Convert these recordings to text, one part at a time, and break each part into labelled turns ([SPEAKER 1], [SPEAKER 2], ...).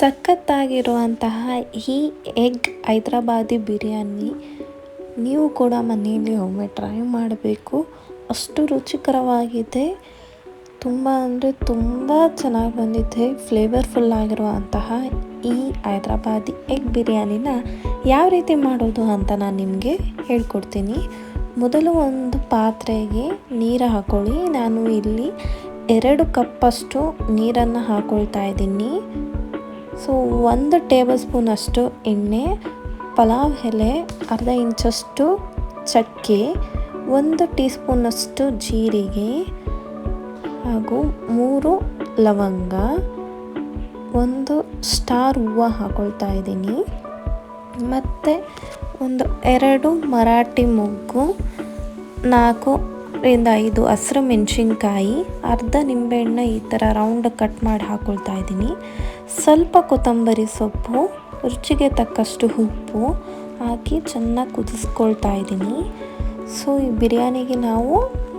[SPEAKER 1] ಸಖತ್ತಾಗಿರುವಂತಹ ಈ ಎಗ್ ಹೈದ್ರಾಬಾದಿ ಬಿರಿಯಾನಿ ನೀವು ಕೂಡ ಮನೆಯಲ್ಲಿ ಒಮ್ಮೆ ಟ್ರೈ ಮಾಡಬೇಕು. ಅಷ್ಟು ರುಚಿಕರವಾಗಿದೆ. ತುಂಬ ಅಂದರೆ ತುಂಬ ಚೆನ್ನಾಗಿ ಬಂದಿದೆ. ಫ್ಲೇವರ್ಫುಲ್ ಆಗಿರುವಂತಹ ಈ ಹೈದ್ರಾಬಾದಿ ಎಗ್ ಬಿರಿಯಾನಿನ ಯಾವ ರೀತಿ ಮಾಡೋದು ಅಂತ ನಾನು ನಿಮಗೆ ಹೇಳ್ಕೊಡ್ತೀನಿ. ಮೊದಲು ಒಂದು ಪಾತ್ರೆಗೆ ನೀರು ಹಾಕೊಳ್ಳಿ. ನಾನು ಇಲ್ಲಿ ಎರಡು ಕಪ್ಪಷ್ಟು ನೀರನ್ನು ಹಾಕೊಳ್ತಾ ಇದ್ದೀನಿ. ಸೊ ಒಂದು ಟೇಬಲ್ ಸ್ಪೂನಷ್ಟು ಎಣ್ಣೆ, ಪಲಾವ್ ಎಲೆ, ಅರ್ಧ ಇಂಚಷ್ಟು ಚಕ್ಕೆ, ಒಂದು ಟೀ ಸ್ಪೂನಷ್ಟು ಜೀರಿಗೆ ಹಾಗೂ ಮೂರು ಲವಂಗ, ಒಂದು ಸ್ಟಾರ್ ಹೂವು ಹಾಕೊಳ್ತಾ ಇದ್ದೀನಿ. ಮತ್ತು ಒಂದು ಎರಡು ಮರಾಠಿ ಮೊಗ್ಗು ನಾಲ್ಕರಿಂದ ಐದು ಹಸಿರು ಮೆಣಸಿನ್ಕಾಯಿ, ಅರ್ಧ ನಿಂಬೆಹಣ್ಣು ಈ ಥರ ರೌಂಡ್ ಕಟ್ ಮಾಡಿ ಹಾಕ್ಕೊಳ್ತಾ ಇದ್ದೀನಿ. ಸ್ವಲ್ಪ ಕೊತ್ತಂಬರಿ ಸೊಪ್ಪು, ರುಚಿಗೆ ತಕ್ಕಷ್ಟು ಉಪ್ಪು ಹಾಕಿ ಚೆನ್ನಾಗಿ ಕುದಿಸ್ಕೊಳ್ತಾ ಇದ್ದೀನಿ. ಸೊ ಈ ಬಿರಿಯಾನಿಗೆ ನಾವು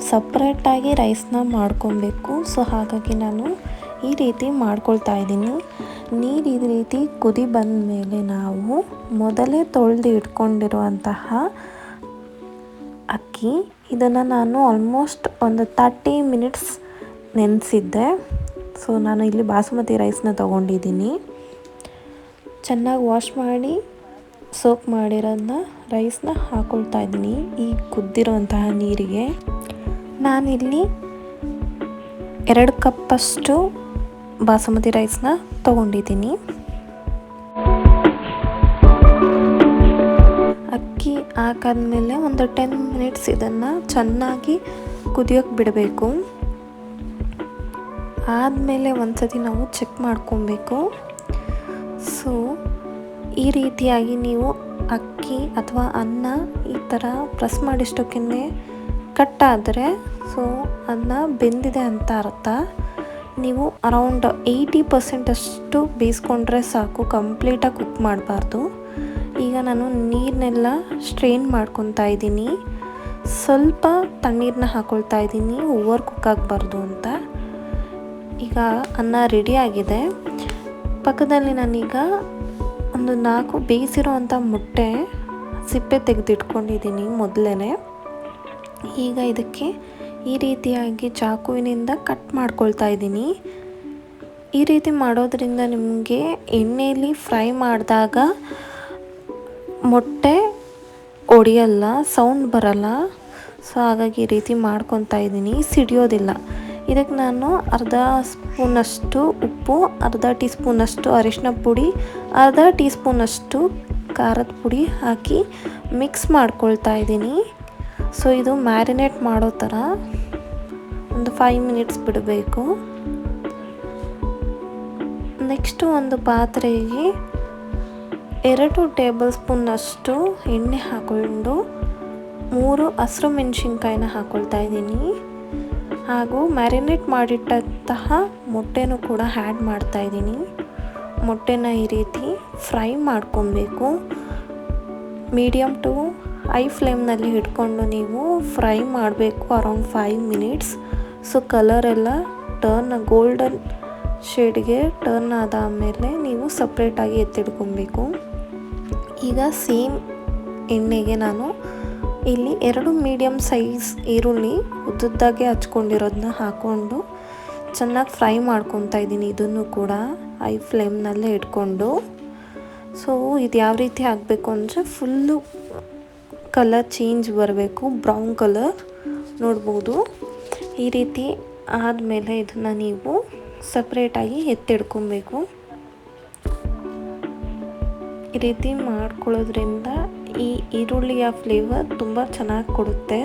[SPEAKER 1] ಸಪ್ರೇಟಾಗಿ ರೈಸ್ನ ಮಾಡ್ಕೊಬೇಕು. ಸೊ ಹಾಗಾಗಿ ನಾನು ಈ ರೀತಿ ಮಾಡ್ಕೊಳ್ತಾ ಇದ್ದೀನಿ. ನೀರು ಈ ರೀತಿ ಕುದಿ ಬಂದ ಮೇಲೆ ನಾವು ಮೊದಲೇ ತೊಳೆದು ಇಟ್ಕೊಂಡಿರುವಂತಹ ಅಕ್ಕಿ ಇದನ್ನು ನಾನು ಆಲ್ಮೋಸ್ಟ್ ಒಂದು ತರ್ಟಿ ಮಿನಿಟ್ಸ್ ನೆನೆಸಿದ್ದೆ. ಸೊ ನಾನು ಇಲ್ಲಿ ಬಾಸುಮತಿ ರೈಸ್ನ ತೊಗೊಂಡಿದ್ದೀನಿ. ಚೆನ್ನಾಗಿ ವಾಶ್ ಮಾಡಿ ಸೋಪ್ ಮಾಡಿರೋದನ್ನ ರೈಸ್ನ ಹಾಕೊಳ್ತಾ ಇದ್ದೀನಿ ಈ ಕುದ್ದಿರುವಂತಹ ನೀರಿಗೆ. ನಾನಿಲ್ಲಿ ಎರಡು ಕಪ್ಪಷ್ಟು ಬಾಸುಮತಿ ರೈಸ್ನ ತೊಗೊಂಡಿದ್ದೀನಿ. ಅಕ್ಕಿ ಹಾಕಾದ್ಮೇಲೆ ಒಂದು ಟೆನ್ ಮಿನಿಟ್ಸ್ ಇದನ್ನು ಚೆನ್ನಾಗಿ ಕುದಿಯೋಕ್ಕೆ ಬಿಡಬೇಕು. ಆದಮೇಲೆ ಒಂದ್ಸತಿ ನಾವು ಚೆಕ್ ಮಾಡ್ಕೊಬೇಕು. ಸೊ ಈ ರೀತಿಯಾಗಿ ನೀವು ಅಕ್ಕಿ ಅಥವಾ ಅನ್ನ ಈ ಥರ ಪ್ರೆಸ್ ಮಾಡಿಷ್ಟಕ್ಕೆ ಕಟ್ಟಾದರೆ ಸೊ ಅನ್ನ ಬೆಂದಿದೆ ಅಂತ ಅರ್ಥ. ನೀವು ಅರೌಂಡ್ ಏಯ್ಟಿ ಪರ್ಸೆಂಟಷ್ಟು ಬೇಯಿಸ್ಕೊಂಡ್ರೆ ಸಾಕು ಕಂಪ್ಲೀಟಾಗಿ ಕುಕ್ ಮಾಡಬಾರ್ದು. ಈಗ ನಾನು ನೀರನ್ನೆಲ್ಲ ಸ್ಟ್ರೈನ್ ಮಾಡ್ಕೊತಾ ಇದ್ದೀನಿ. ಸ್ವಲ್ಪ ತಣ್ಣೀರನ್ನ ಹಾಕ್ಕೊಳ್ತಾ ಇದ್ದೀನಿ. ಓವರ್ ಕುಕ್ ಆಗಬಾರ್ದು ಅಂತ. ಈಗ ಅನ್ನ ರೆಡಿ ಆಗಿದೆ. ಪಕ್ಕದಲ್ಲಿ ನಾನೀಗ ಒಂದು ನಾಲ್ಕು ಬೇಯಿಸಿರೋ ಅಂಥ ಮೊಟ್ಟೆ ಸಿಪ್ಪೆ ತೆಗೆದಿಟ್ಕೊಂಡಿದ್ದೀನಿ ಮೊದಲೇ ಈಗ ಇದಕ್ಕೆ ಈ ರೀತಿಯಾಗಿ ಚಾಕುವಿನಿಂದ ಕಟ್ ಮಾಡ್ಕೊಳ್ತಾ ಇದ್ದೀನಿ. ಈ ರೀತಿ ಮಾಡೋದ್ರಿಂದ ನಿಮಗೆ ಎಣ್ಣೆಯಲ್ಲಿ ಫ್ರೈ ಮಾಡಿದಾಗ ಮೊಟ್ಟೆ ಒಡೆಯಲ್ಲ ಸೌಂಡ್ ಬರಲ್ಲ. ಸೊ ಹಾಗಾಗಿ ಈ ರೀತಿ ಮಾಡ್ಕೊತಾ ಇದ್ದೀನಿ. ಸಿಡಿಯೋದಿಲ್ಲ. ಇದಕ್ಕೆ ನಾನು ಅರ್ಧ ಸ್ಪೂನಷ್ಟು ಉಪ್ಪು, ಅರ್ಧ ಟೀ ಸ್ಪೂನಷ್ಟು ಅರಿಶಿನ ಪುಡಿ, ಅರ್ಧ ಟೀ ಸ್ಪೂನಷ್ಟು ಖಾರದ ಪುಡಿ ಹಾಕಿ ಮಿಕ್ಸ್ ಮಾಡ್ಕೊಳ್ತಾ ಇದ್ದೀನಿ. ಸೊ ಇದು ಮ್ಯಾರಿನೇಟ್ ಮಾಡೋ ಥರ ಒಂದು ಫೈವ್ ಮಿನಿಟ್ಸ್ ಬಿಡಬೇಕು. ನೆಕ್ಸ್ಟು ಒಂದು ಪಾತ್ರೆಗೆ ಎರಡು ಟೇಬಲ್ ಸ್ಪೂನ್ನಷ್ಟು ಎಣ್ಣೆ ಹಾಕ್ಕೊಂಡು ಮೂರು ಹಸಿರು ಮೆಣಸಿನ್ಕಾಯಿನ ಹಾಕ್ಕೊಳ್ತಾ ಇದ್ದೀನಿ. ಹಾಗೂ ಮ್ಯಾರಿನೇಟ್ ಮಾಡಿಟ್ಟಂತಹ ಮೊಟ್ಟೆನೂ ಕೂಡ ಆ್ಯಡ್ ಮಾಡ್ತಾ ಇದ್ದೀನಿ. ಮೊಟ್ಟೆನ ಈ ರೀತಿ ಫ್ರೈ ಮಾಡ್ಕೊಬೇಕು. ಮೀಡಿಯಮ್ ಟು ಹೈ ಫ್ಲೇಮ್ನಲ್ಲಿ ಹಿಡ್ಕೊಂಡು ನೀವು ಫ್ರೈ ಮಾಡಬೇಕು ಅರೌಂಡ್ ಫೈವ್ ಮಿನಿಟ್ಸ್. ಸೊ ಕಲರೆಲ್ಲ ಟರ್ನ್ ಗೋಲ್ಡನ್ ಶೇಡ್ಗೆ ಟರ್ನ್ ಆದಾದಮೇಲೆ ನೀವು ಸಪ್ರೇಟಾಗಿ ಎತ್ತಿಡ್ಕೊಬೇಕು ಈಗ ಸೇಮ್ ಎಣ್ಣೆಗೆ ನಾನು ಇಲ್ಲಿ ಎರಡು ಮೀಡಿಯಮ್ ಸೈಜ್ ಈರುಳ್ಳಿ ಉದ್ದುದ್ದಾಗೆ ಹಚ್ಕೊಂಡಿರೋದನ್ನ ಹಾಕ್ಕೊಂಡು ಚೆನ್ನಾಗಿ ಫ್ರೈ ಮಾಡ್ಕೊತಾ ಇದ್ದೀನಿ. ಇದನ್ನು ಕೂಡ ಐ ಫ್ಲೇಮ್ನಲ್ಲೇ ಇಟ್ಕೊಂಡು. ಸೊ ಇದು ಯಾವ ರೀತಿ ಆಗಬೇಕು ಅಂದರೆ ಫುಲ್ಲು ಕಲರ್ ಚೇಂಜ್ ಬರಬೇಕು. ಬ್ರೌನ್ ಕಲರ್ ನೋಡ್ಬೋದು. ಈ ರೀತಿ ಆದಮೇಲೆ ಇದನ್ನು ನೀವು ಸಪ್ರೇಟಾಗಿ ಎತ್ತಿಡ್ಕೊಬೇಕು ಈ ರೀತಿ ಮಾಡ್ಕೊಳ್ಳೋದ್ರಿಂದ ಈ ಈರುಳ್ಳಿಯ ಫ್ಲೇವರ್ ತುಂಬ ಚೆನ್ನಾಗಿ ಕೊಡುತ್ತೆ.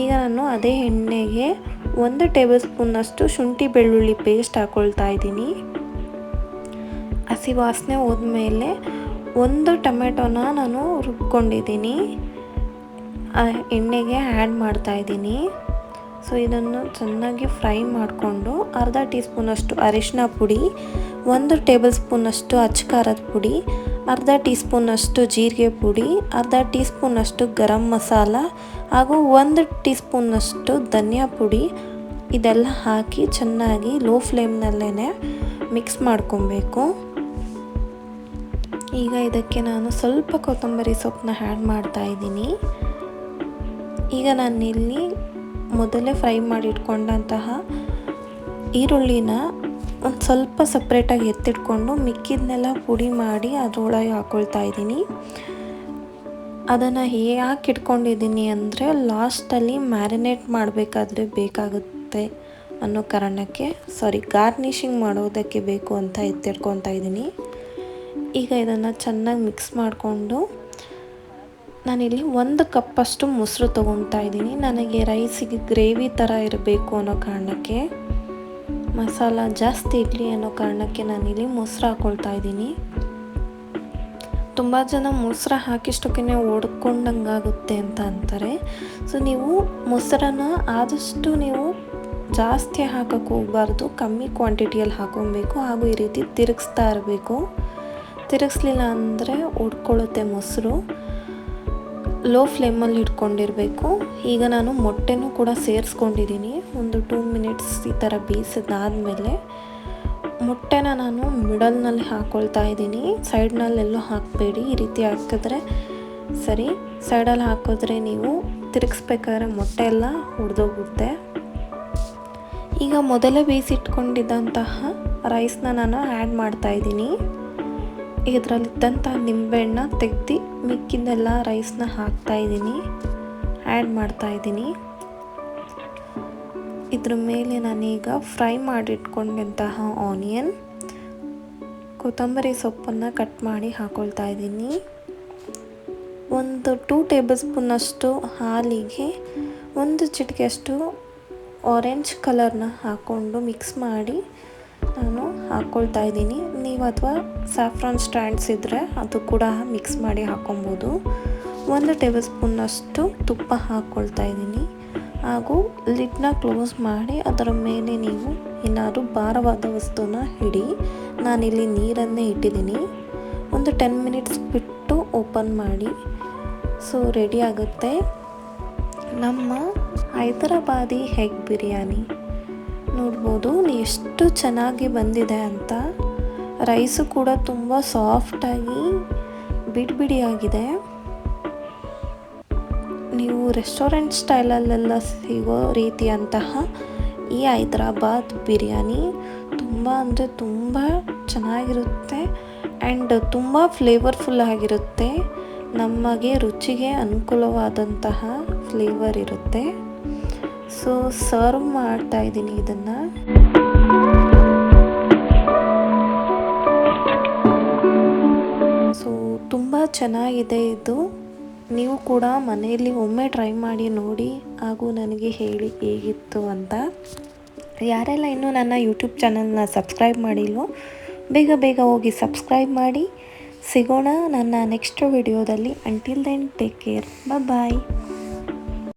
[SPEAKER 1] ಈಗ ನಾನು ಅದೇ ಎಣ್ಣೆಗೆ ಒಂದು ಟೇಬಲ್ ಸ್ಪೂನಷ್ಟು ಶುಂಠಿ ಬೆಳ್ಳುಳ್ಳಿ ಪೇಸ್ಟ್ ಹಾಕ್ಕೊಳ್ತಾ ಇದ್ದೀನಿ. ಹಸಿ ವಾಸನೆ ಹೋದ್ಮೇಲೆ ಒಂದು ಟೊಮೆಟೊನ ನಾನು ರುಬ್ಕೊಂಡಿದ್ದೀನಿ. ಎಣ್ಣೆಗೆ ಆ್ಯಡ್ ಮಾಡ್ತಾ ಇದ್ದೀನಿ. ಸೊ ಇದನ್ನು ಚೆನ್ನಾಗಿ ಫ್ರೈ ಮಾಡಿಕೊಂಡು ಅರ್ಧ ಟೀ ಸ್ಪೂನಷ್ಟು ಅರಿಶಿನ ಪುಡಿ, ಒಂದು ಟೇಬಲ್ ಸ್ಪೂನಷ್ಟು ಅಚ್ಕಾರದ ಪುಡಿ ಅರ್ಧ ಟೀ ಸ್ಪೂನಷ್ಟು ಜೀರಿಗೆ ಪುಡಿ, ಅರ್ಧ ಟೀ ಸ್ಪೂನಷ್ಟು ಗರಂ ಮಸಾಲ ಹಾಗೂ ಒಂದು ಟೀ ಸ್ಪೂನಷ್ಟು ಧನಿಯಾ ಪುಡಿ. ಇದೆಲ್ಲ ಹಾಕಿ ಚೆನ್ನಾಗಿ ಲೋ ಫ್ಲೇಮ್ನಲ್ಲೇ ಮಿಕ್ಸ್ ಮಾಡ್ಕೊಬೇಕು. ಈಗ ಇದಕ್ಕೆ ನಾನು ಸ್ವಲ್ಪ ಕೊತ್ತಂಬರಿ ಸೊಪ್ಪನ್ನ ಆ್ಯಡ್ ಮಾಡ್ತಾ ಇದ್ದೀನಿ. ಈಗ ಇಲ್ಲಿ ಮೊದಲೇ ಫ್ರೈ ಮಾಡಿಟ್ಕೊಂಡಂತಹ ಈರುಳ್ಳಿನ ಒಂದು ಸ್ವಲ್ಪ ಸಪ್ರೇಟಾಗಿ ಎತ್ತಿಟ್ಕೊಂಡು ಮಿಕ್ಕಿದ್ನೆಲ್ಲ ಪುಡಿ ಮಾಡಿ ಅದರೊಳಗೆ ಹಾಕ್ಕೊಳ್ತಾ ಇದ್ದೀನಿ. ಅದನ್ನು ಯಾಕೆ ಇಟ್ಕೊಂಡಿದ್ದೀನಿ ಅಂದರೆ ಲಾಸ್ಟಲ್ಲಿ ಮ್ಯಾರಿನೇಟ್ ಮಾಡಬೇಕಾದ್ರೆ ಬೇಕಾಗುತ್ತೆ ಅನ್ನೋ ಕಾರಣಕ್ಕೆ ಸಾರಿ ಗಾರ್ನಿಷಿಂಗ್ ಮಾಡೋದಕ್ಕೆ ಬೇಕು ಅಂತ ಎತ್ತಿಟ್ಕೊತಾ ಇದ್ದೀನಿ. ಈಗ ಇದನ್ನು ಚೆನ್ನಾಗಿ ಮಿಕ್ಸ್ ಮಾಡಿಕೊಂಡು ನಾನಿಲ್ಲಿ ಒಂದು ಕಪ್ಪಷ್ಟು ಮೊಸರು ತೊಗೊತಾ ಇದ್ದೀನಿ. ನನಗೆ ರೈಸಿಗೆ ಗ್ರೇವಿ ಥರ ಇರಬೇಕು ಅನ್ನೋ ಕಾರಣಕ್ಕೆ. ಮಸಾಲ ಜಾಸ್ತಿ ಇರಲಿ ಅನ್ನೋ ಕಾರಣಕ್ಕೆ ನಾನಿಲ್ಲಿ ಮೊಸರು ಹಾಕ್ಕೊಳ್ತಾ ಇದ್ದೀನಿ. ತುಂಬ ಜನ ಮೊಸರು ಹಾಕಿಷ್ಟಕ್ಕೆ ಒಡ್ಕೊಂಡಂಗಾಗುತ್ತೆ ಅಂತ ಅಂತಾರೆ. ಸೊ ನೀವು ಮೊಸರನ್ನ ಆದಷ್ಟು ನೀವು ಜಾಸ್ತಿ ಹಾಕೋಕ್ಕೆ ಹೋಗಬಾರ್ದು. ಕಮ್ಮಿ ಕ್ವಾಂಟಿಟಿಯಲ್ಲಿ ಹಾಕೊಬೇಕು ಹಾಗೂ ಈ ರೀತಿ ತಿರುಗಿಸ್ತಾ ಇರಬೇಕು. ತಿರುಗಿಸ್ಲಿಲ್ಲ ಅಂದರೆ ಉಡ್ಕೊಳ್ಳುತ್ತೆ ಮೊಸರು. ಲೋ ಫ್ಲೇಮಲ್ಲಿ ಇಟ್ಕೊಂಡಿರಬೇಕು. ಈಗ ನಾನು ಮೊಟ್ಟೆನೂ ಕೂಡ ಸೇರಿಸ್ಕೊಂಡಿದ್ದೀನಿ ಒಂದು ಟೂ ಮಿನಿಟ್ಸ್ ಈ ಥರ ಬೇಯಿಸಿದಾದಮೇಲೆ ಮೊಟ್ಟೆನ ನಾನು ಮಿಡಲ್ನಲ್ಲಿ ಹಾಕ್ಕೊಳ್ತಾ ಇದ್ದೀನಿ. ಸೈಡ್ನಲ್ಲೆಲ್ಲೂ ಹಾಕಬೇಡಿ. ಈ ರೀತಿ ಹಾಕಿದ್ರೆ ಸರಿ. ಸೈಡಲ್ಲಿ ಹಾಕಿದ್ರೆ ನೀವು ತಿರುಗಿಸ್ಬೇಕಾದ್ರೆ ಮೊಟ್ಟೆ ಎಲ್ಲ ಹುರಿದೋಗುತ್ತೆ ಈಗ ಮೊದಲೇ ಬೇಯಿಸಿಟ್ಕೊಂಡಿದ್ದಂತಹ ರೈಸ್ನ ನಾನು ಆ್ಯಡ್ ಮಾಡ್ತಾ ಇದ್ದೀನಿ. ಇದರಲ್ಲಿದ್ದಂಥ ನಿಂಬೆಹಣ್ಣ ತೆಗ್ದು ಮಿಕ್ಕಿದ್ದೆಲ್ಲ ರೈಸ್ನ ಹಾಕ್ತಾ ಇದ್ದೀನಿ. ಆ್ಯಡ್ ಮಾಡ್ತಾ ಇದ್ದೀನಿ. ಇದ್ರ ಮೇಲೆ ನಾನೀಗ ಫ್ರೈ ಮಾಡಿಟ್ಕೊಂಡಂತಹ ಆನಿಯನ್ ಕೊತ್ತಂಬರಿ ಸೊಪ್ಪನ್ನು ಕಟ್ ಮಾಡಿ ಹಾಕೊಳ್ತಾ ಇದ್ದೀನಿ. ಒಂದು ಟೂ ಟೇಬಲ್ ಸ್ಪೂನಷ್ಟು ಹಾಲಿಗೆ, ಒಂದು ಚಿಟಿಕೆಯಷ್ಟು ಆರೆಂಜ್ ಕಲರ್ನ ಹಾಕ್ಕೊಂಡು ಮಿಕ್ಸ್ ಮಾಡಿ ನಾನು ಹಾಕ್ಕೊಳ್ತಾ ಇದ್ದೀನಿ. ನೀವು ಅಥವಾ ಸ್ಯಾಫ್ರಾನ್ ಸ್ಟ್ಯಾಂಡ್ಸ್ ಇದ್ದರೆ ಅದು ಕೂಡ ಮಿಕ್ಸ್ ಮಾಡಿ ಹಾಕ್ಕೊಬೋದು ಒಂದು ಟೇಬಲ್ ಸ್ಪೂನಷ್ಟು ತುಪ್ಪ ಹಾಕ್ಕೊಳ್ತಾ ಇದ್ದೀನಿ. ಹಾಗೂ ಲಿಡ್ನ ಕ್ಲೋಸ್ ಮಾಡಿ ಅದರ ಮೇಲೆ ನೀವು ಏನಾದರೂ ಭಾರವಾದ ವಸ್ತುನ ಹಿಡಿ ನಾನಿಲ್ಲಿ ನೀರನ್ನೇ ಇಟ್ಟಿದ್ದೀನಿ. ಒಂದು ಟೆನ್ ಮಿನಿಟ್ಸ್ ಬಿಟ್ಟು ಓಪನ್ ಮಾಡಿ. ಸೊ ರೆಡಿ ಆಗುತ್ತೆ. ನಮ್ಮ ಹೈದರಾಬಾದಿ ಹೆಗ್ ಬಿರಿಯಾನಿ. ನೋಡ್ಬೋದು, ಎಷ್ಟು ಚೆನ್ನಾಗಿ ಬಂದಿದೆ ಅಂತ. ರೈಸು ಕೂಡ ತುಂಬ ಸಾಫ್ಟಾಗಿ, ಬಿಡಿ ಬಿಡಿಯಾಗಿದೆ. ನೀವು ರೆಸ್ಟೋರೆಂಟ್ ಸ್ಟೈಲಲ್ಲೆಲ್ಲ ಸಿಗೋ ರೀತಿಯಂತಹ ಈ ಹೈದ್ರಾಬಾದ್ ಬಿರಿಯಾನಿ ತುಂಬ ಅಂದರೆ ತುಂಬ ಚೆನ್ನಾಗಿರುತ್ತೆ ಆ್ಯಂಡ್ ತುಂಬ ಫ್ಲೇವರ್ಫುಲ್ ಆಗಿರುತ್ತೆ. ನಮಗೆ ರುಚಿಗೆ ಅನುಕೂಲವಾದಂತಹ ಫ್ಲೇವರ್ ಇರುತ್ತೆ. ಸೊ ಸರ್ವ್ ಮಾಡ್ತಾ ಇದ್ದೀನಿ ಇದನ್ನು. ಚೆನ್ನಾಗಿದೆ ಇದು. ನೀವು ಕೂಡ ಮನೆಯಲ್ಲಿ ಒಮ್ಮೆ ಟ್ರೈ ಮಾಡಿ ನೋಡಿ ಹಾಗೂ ನನಗೆ ಹೇಳಿ ಹೇಗಿತ್ತು ಅಂತ. ಯಾರೆಲ್ಲ ಇನ್ನೂ ನನ್ನ ಯೂಟ್ಯೂಬ್ ಚಾನಲ್ನ ಸಬ್ಸ್ಕ್ರೈಬ್ ಮಾಡಿಲ್ವೋ ಬೇಗ ಬೇಗ ಹೋಗಿ ಸಬ್ಸ್ಕ್ರೈಬ್ ಮಾಡಿ. ಸಿಗೋಣ ನನ್ನ ನೆಕ್ಸ್ಟ್ ವಿಡಿಯೋದಲ್ಲಿ until then take care bye